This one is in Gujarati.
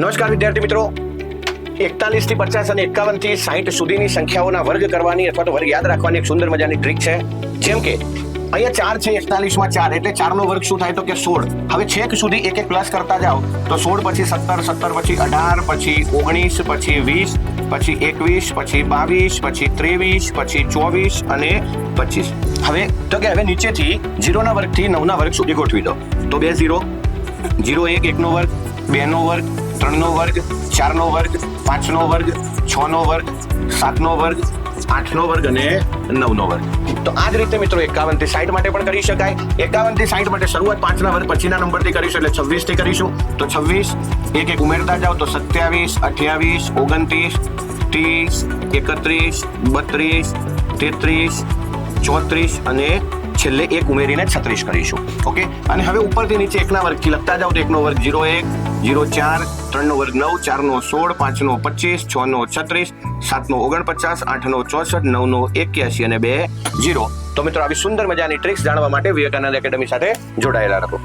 નમસ્કાર વિદ્યાર્થી મિત્રો. એકતાલીસથી પચાસ અને એકાવનથી સાહીઠ સુધીની સંખ્યાઓના વર્ગ કરવાની અથવા તો વર્ગ યાદ રાખવાની એક સુંદર મજાની ટ્રીક છે. જેમ કે, અહીંયા ચાર છે એકતાલીસમાં ચાર, એટલે ચાર નો વર્ગ શું થાય તો કે સોળ. હવે છેક સુધી એક એક પ્લસ કરતા જાઓ, તો સોળ પછી સત્તર સત્તર પછી અઢાર, પછી ઓગણીસ, પછી વીસ, પછી એકવીસ, પછી બાવીસ, પછી ત્રેવીસ, પછી ચોવીસ અને પચીસ. હવે, તો કે હવે નીચેથી ઝીરોના વર્ગથી નવના વર્ગ સુધી ગોઠવી દો. તો બે ઝીરો ઝીરો એક, એકનો વર્ગ, બેનો વર્ગ ત્રણનો વર્ગ, ચારનો વર્ગ, પાંચનો વર્ગ, છનો વર્ગ, સાતનો વર્ગ, આઠનો વર્ગ અને નવનો વર્ગ. તો આ જ રીતે મિત્રો એકાવનથી સાઠ માટે પણ કરી શકાય. એકાવનથી સાઠ માટે શરૂઆત પાંચના વર્ગ, પછીના નંબરથી કરીશું એટલે છવ્વીસથી કરીશું. તો છવ્વીસ, એક એક ઉમેરતા જાઓ તો સત્યાવીસ, અઠ્યાવીસ, ઓગણત્રીસ, ત્રીસ, એકત્રીસ, બત્રીસ, તેત્રીસ, ચોત્રીસ અને છેલ્લે એક ઉમેરીને છત્રીસ કરીશું. ઓકે? અને હવે ઉપરથી નીચે એકના વર્ગથી લખતા જાઓ તો એકનો વર્ગ જીરો એક જીરો ચાર, ત્રણનો વર્ગ નવ, ચારનો સોળ, પાંચનો પચીસ, છનો છત્રીસ, સાતનો ઓગણપચાસ, આઠનો ચોસઠ, નવનો એક્યાસી અને બે જીરો તો મિત્રો, આવી સુંદર મજાની ટ્રિક્સ જાણવા માટે વિવેકાનંદ એકેડમી સાથે જોડાયેલા રહો.